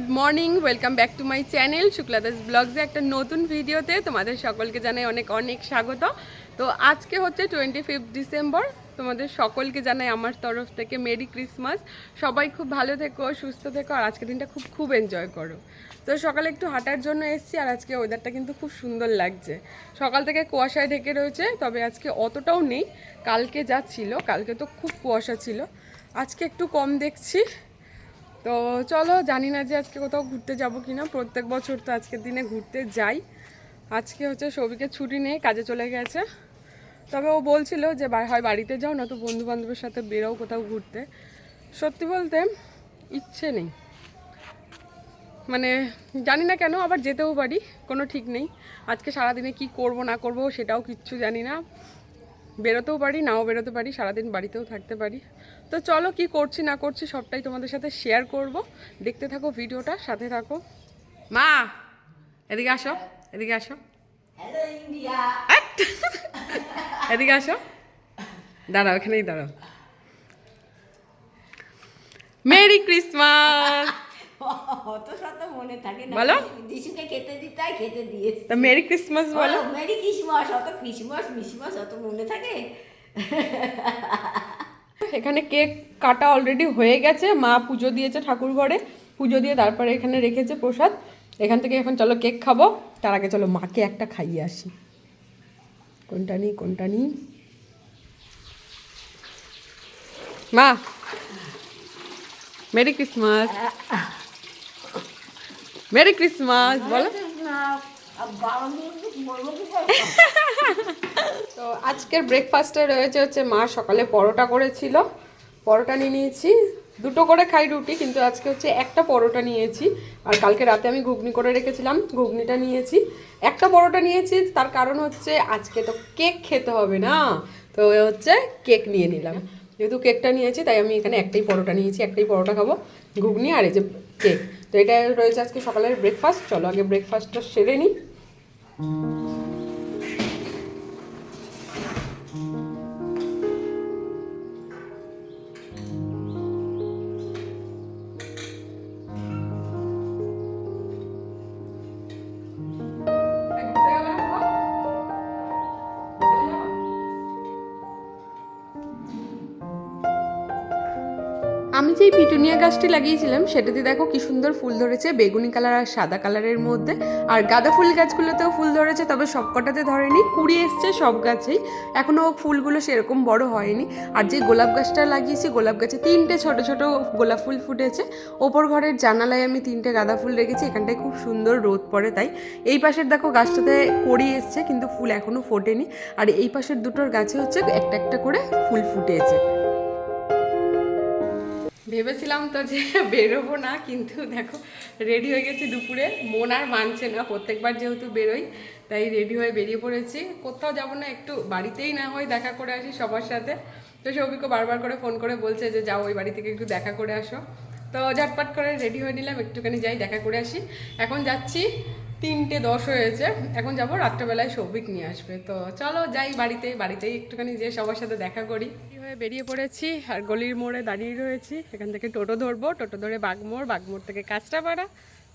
Good morning, welcome back to my channel Shukladas ব্লগসে একটা নতুন ভিডিওতে তোমাদের সকলকে জানাই অনেক অনেক স্বাগত। তো আজকে হচ্ছে টোয়েন্টি ফিফথ ডিসেম্বর তোমাদের সকলকে জানাই আমার তরফ থেকে মেরি ক্রিসমাস সবাই খুব ভালো থেকো, সুস্থ থেকো, আর আজকের দিনটা খুব খুব এনজয় করো। তো সকালে একটু হাঁটার জন্য এসেছি, আর আজকে ওয়েদারটা কিন্তু খুব সুন্দর লাগছে। সকাল থেকে কুয়াশায় ঢেকে রয়েছে, তবে আজকে অতটাও নেই। কালকে যা ছিল, কালকে তো খুব কুয়াশা ছিল। আজকে একটু কম দেখছি। তো চলো, জানি না যে আজকে কোথাও ঘুরতে যাব কি না প্রত্যেক বছর তো আজকের দিনে ঘুরতে যাই। আজকে হচ্ছে সবিকে ছুটি নেই, কাজে চলে গেছে। তবে ও বলছিল যে হয় বাড়িতে যাও না তো বন্ধু বান্ধবের সাথে বেরোও কোথাও ঘুরতে। সত্যি বলতে ইচ্ছে নেই। মানে জানি না কেন, আবার যেতেও পারি, কোনো ঠিক নেই। আজকে সারাদিনে কি করব না করব সেটাও কিচ্ছু জানি না। বেরোতেও পারি নাও বেরোতে পারি সারাদিন বাড়িতেও থাকতে পারি। তো চলো কি করছি না করছি সবটাই তোমাদের সাথে শেয়ার করব। দেখতে থাকো ভিডিওটা সাথে থাকো। মা এদিকে আসো এদিকে আসো! এদিকে আসো। দাঁড়াও এখানেই দাঁড়াও। মেরি ক্রিসমাস অত শত মনে থাকে না। বলো। যিশুকে খেতে দিতে খেতে দিয়েছে। তা মেরি ক্রিসমাস বলো মেরি ক্রিসমাস অত ক্রিসমাস মিসমাস অত মনে থাকে? এখানে কেক কাটা অলরেডি হয়ে গেছে মা পুজো দিয়েছে ঠাকুর ঘরে পুজো দিয়ে তারপরে এখানে রেখেছে প্রসাদ। এখান থেকে এখন চলো কেক খাব তার আগে চলো মাকে একটা খাইয়ে আসি। কোনটা নিই কোনটা নিই? মা মেরি ক্রিসমাস। মেরি ক্রিসমাস বলো। তো আজকের ব্রেকফাস্টে রয়েছে হচ্ছে মা সকালে পরোটা করেছিল। পরোটা নিয়ে নিয়েছি। দুটো করে খাই রুটি, কিন্তু আজকে হচ্ছে একটা পরোটা নিয়েছি। আর কালকে রাতে আমি ঘুগনি করে রেখেছিলাম, ঘুগনিটা নিয়েছি। একটা পরোটা নিয়েছি, তার কারণ হচ্ছে আজকে তো কেক খেতে হবে না। তো হচ্ছে কেক নিয়ে নিলাম। যেহেতু কেকটা নিয়েছি, তাই আমি এখানে একটাই পরোটা নিয়েছি, একটাই পরোটা খাব, ঘুগনি আর এই যে কেক। তো এটা রয়েছে আজকে সকালের ব্রেকফাস্ট চলো আগে ব্রেকফাস্টটা সেরে নিই। 嗯。আমি যেই পিটুনিয়া গাছটি লাগিয়েছিলাম, সেটাতে দেখো কি সুন্দর ফুল ধরেছে, বেগুনি কালার আর সাদা কালারের মধ্যে। আর গাঁদা ফুল গাছগুলোতেও ফুল ধরেছে, তবে সবকটাতে ধরেনি, কুড়ি এসছে সব গাছেই। এখনও ফুলগুলো সেরকম বড় হয়নি। আর যে গোলাপ গাছটা লাগিয়েছি, গোলাপ গাছে তিনটে ছোট ছোট গোলাপ ফুল ফুটেছে। ওপর ঘরের জানালায় আমি তিনটে গাঁদা ফুল রেখেছি, এখানটায় খুব সুন্দর রোদ পড়ে তাই। এই পাশের দেখো গাছটাতে কড়ি এসছে, কিন্তু ফুল এখনও ফোটেনি। আর এই পাশের দুটোর গাছে হচ্ছে একটা একটা করে ফুল ফুটেছে। ভেবেছিলাম তো যে বেরোবো না, কিন্তু দেখো রেডি হয়ে গেছি দুপুরে। মন আর মানছে না, প্রত্যেকবার যেহেতু বেরোই, তাই রেডি হয়ে বেরিয়ে পড়েছি। কোথাও যাব না, একটু বাড়িতেই না হয় দেখা করে আসি সবার সাথে। তো সৌভিকও বারবার করে ফোন করে বলছে যে, যাও ওই বাড়ি থেকে একটু দেখা করে আসো। তো ঝটপট করে রেডি হয়ে নিলাম, একটুখানি যাই দেখা করে আসি। এখন যাচ্ছি তিনটে দশ হয়েছে। এখন যাব রাত্রেবেলায় সৌভিক নিয়ে আসবে। তো চলো যাই বাড়িতে বাড়িতেই একটুখানি যে সবার সাথে দেখা করি। হয়ে বেরিয়ে পড়েছি? আর গলির মোড়ে দাঁড়িয়ে রয়েছি। এখান থেকে টোটো ধরবো। টোটো ধরে বাগমোড় বাগমোড় থেকে কাঁচরাপাড়া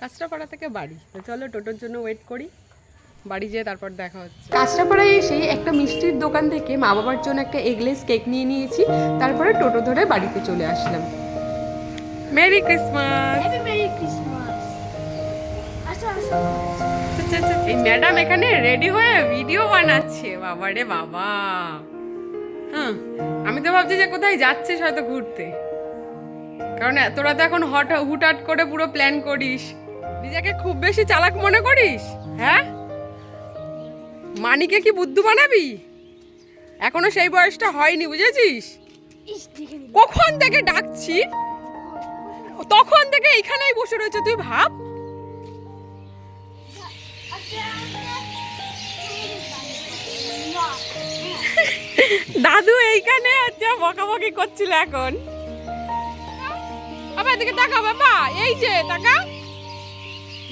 কাঁচরাপাড়া থেকে বাড়ি। তো চলো টোটোর জন্য ওয়েট করি। বাড়ি যেয়ে তারপর দেখা হচ্ছে। কাঁচরাপাড়ায় এসে একটা মিষ্টির দোকান থেকে মা বাবার জন্য একটা এগলেস কেক নিয়ে নিয়েছি। তারপরে টোটো ধরে বাড়িতে চলে আসলাম। Merry christmas happy merry christmas আসো আসো। এই ম্যাডাম এখানে রেডি হয়ে ভিডিও বানাচ্ছে। বাবা রে বাবা। হ্যাঁ আমি তো ভাবছি যে কোথায় যাচ্ছিস হয়তো ঘুরতে। কারণ তোরা তো এখন হট হুটহাট করে পুরো প্ল্যান করিস। নিজেকে খুব বেশি চালাক মনে করিস? হ্যাঁ? মানিকে কি বুদ্ধু বানাবি? এখনও সেই বয়সটা হয়নি বুঝেছিস? কখন থেকে ডাকছি? তখন থেকে এখানেই বসে রয়েছে তুই ভাব। দাদু এইখানে আছে বকাবকি করছিল এখন। বাবা এদিকে তাকা বাবা এই যে তাকা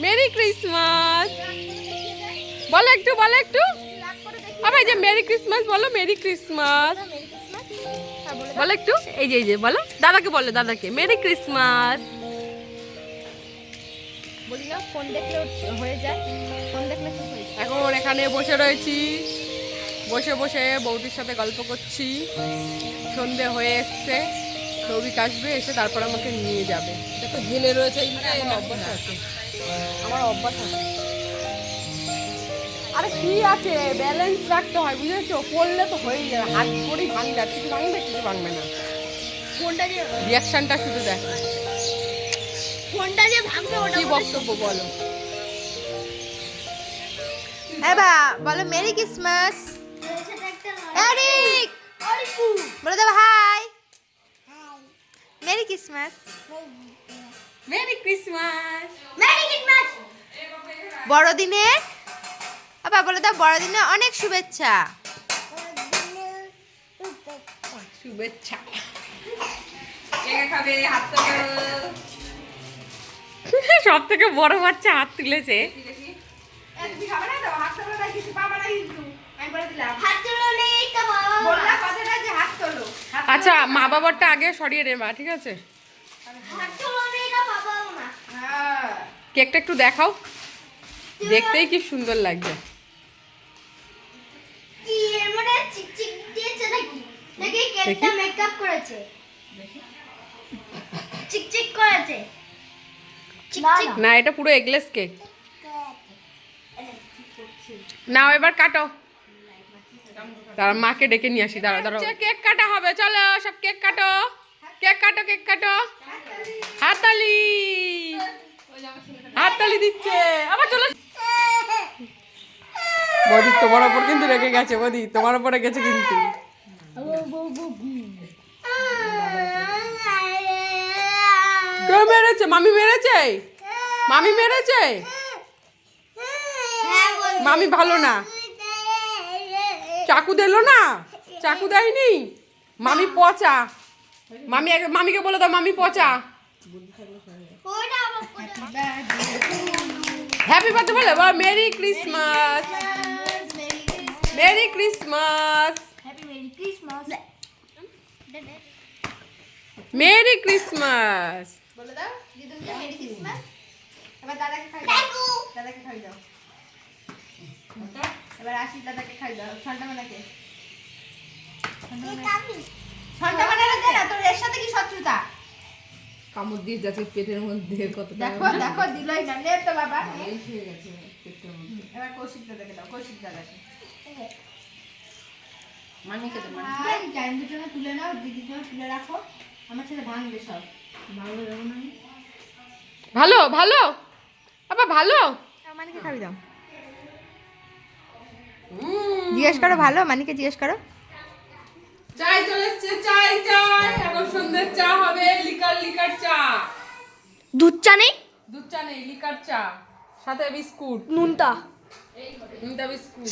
মেরি ক্রিসমাস বলো একটু বলো একটু। বাবা এই যে মেরি ক্রিসমাস বলো মেরি ক্রিসমাস বলো একটু এই যে এই যে বলো। দাদাকে বলো দাদাকে। মেরি ক্রিসমাস বলি না ফোন দেখলে হয়ে যায়। ফোন দেখলে এখন এখানে বসে রয়েছি। বসে বসে বৌদির সাথে গল্প করছি। সন্ধে হয়ে এসছে সৌভিক আসবে এসে তারপর আমাকে নিয়ে যাবে। দেখো রয়েছে আমার অভ্যাস আছে। আমার অভ্যাস আছে। আরে কি আছে? ব্যালেন্স রাখতে হয় বুঝেছ পড়লে তো হয়েই যাবে হাত করেই ভাঙবে আর কিছু ভাঙবে কিছু ভাঙবে না। ফোনটা যে রিয়াকশনটা শুধু দেখ। ফোনটা যে ভাঙবে ওটা কি বক্তব্য বলো? এবা বলো মেরি ক্রিসমাস এরিক বলে দাও hi merry christmas merry christmas বড়দিনে আবা বলে দাও বড়দিনে অনেক শুভেচ্ছা। শুভেচ্ছা। হাত তোলো সব থেকে বড় বাচ্চা হাত তুলেছে। আচ্ছা মা বাবারটা আগে সরিয়ে নেবা ঠিক আছে? কেকটা একটু দেখাও। দেখতেই কি সুন্দর লাগছে। না এটা পুরো এগলেস কেক নাও এবার কাটো। তার মাকে ডেকে নিয়ে আসি দাঁড়াও। দাঁড়াও কেক কাটা হবে চলো সব কেক কাটো। কেক কাটো কেক কাটো। হাততালি। হাততালি দিচ্ছে। আবার চলো। বদি তোমার ওপর কিন্তু রেখে গেছে বদি তোমার ওপরে গেছে কিন্তু। কেউ মেরেছে? মামি মেরেছে? মামি মেরেছে? মামি ভালো না। চাকু দিলো না? চাকু দেয়নি? মামি পচা। মামি আগে- মামিকে বলে দাও মামি পচা। হ্যাপি বার্থডে বলে বা merry christmas merry christmas merry christmas বলে দাও মেরি ক্রিসমাস এবার দাদাকে খাই দাও। দাদাকে খাই দাও। এবার আসি দাদাকে খাই দাও। মানাকে দে না তোর এর সাথে কি শত্রুতা? কামড় দিয়ে যাচ্ছে পেটের মধ্যে কত দেখো দেখো দিলই না নে তো বাবা। এবার কৌশিক দাদাকে দাও কৌশিক দাদাকে। মানিকে তো ভাই টাইম দুটো তুলে নাও তুলে রাখো। আমার ছেলে ভাঙবে সব। ভালো ভালো আবার ভালো। মানিকে খাবি দাও। জিজ্ঞেস করো ভালো? মানিকে জিজ্ঞেস করো। চাই চলে এসছে চাই চাই। এখন সন্ধ্যের চা হবে লিকার লিকার চা। দুধ চা নেই? দুধ চা নেই লিকার চা সাথে বিস্কুট। নুনটা।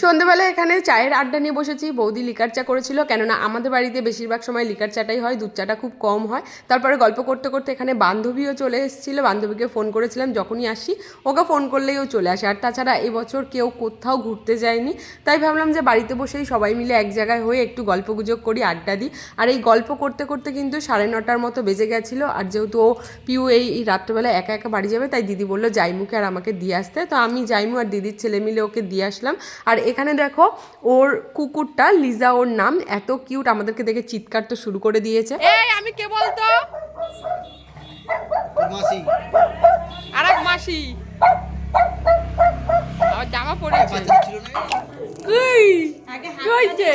সন্ধ্যেবেলা এখানে চায়ের আড্ডা নিয়ে বসেছি। বৌদি লিকার চা করেছিল। কেননা আমাদের বাড়িতে বেশিরভাগ সময় লিকার চাটাই হয়, দুধ চাটা খুব কম হয়। তারপরে গল্প করতে করতে এখানে বান্ধবীও চলে এসেছিল। বান্ধবীকে ফোন করেছিলাম, যখনই আসি। ওকে ফোন করলেই ও চলে আসে। আর তাছাড়া এবছর কেউ কোথাও ঘুরতে যায়নি। তাই ভাবলাম যে বাড়িতে বসেই সবাই মিলে এক জায়গায় হয়ে একটু গল্প গুজব করি, আড্ডা দিই। আর এই গল্প করতে করতে কিন্তু সাড়ে নটার মতো বেজে গেছিল। আর যেহেতু ও পিউ এই রাত্রেবেলা একা একা বাড়ি যাবে, তাই দিদি বলল জাইমুকে আর আমাকে দিয়ে আসতে। তো আমি জাইমু আর দিদির ছেলে মিলে ওকে দিয়ে আসলাম। আর এখানে দেখো ওর কুকুরটা লিজা ওর নাম এত কিউট আমাদেরকে দেখে চিৎকার তো শুরু করে দিয়েছে। এই আমি কে বলতো? মাসি। আর এক মাসি। আমার জামা পড়েছে। বাচ্চা ছিল না? কই? কি হয়েছে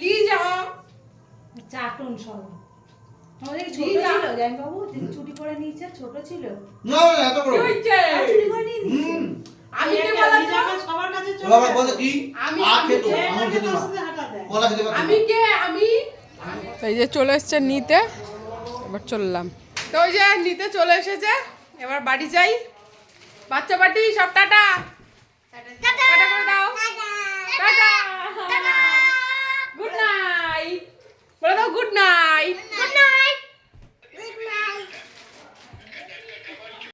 লিজা। চাটন সব। আমাদের ছোট ছিল জামাইবাবু ছুটি করে নিয়েছে ছোট ছিল। না না এত বড় ছুটি করে নিয়ে আমি কে সবার কাছে চলে বাবা বলে কি? আমি- আমার খেত। কলা খেতে কে? এই যে চলে এসছে নিতে এবার চললাম। তো ওই যে নিতে চলে এসেছে এবার বাড়ি যাই। বাচ্চা বাটি সব টাটা। টাটা। করে দাও। টাটা। গুড নাইট বলে দাও গুড নাইট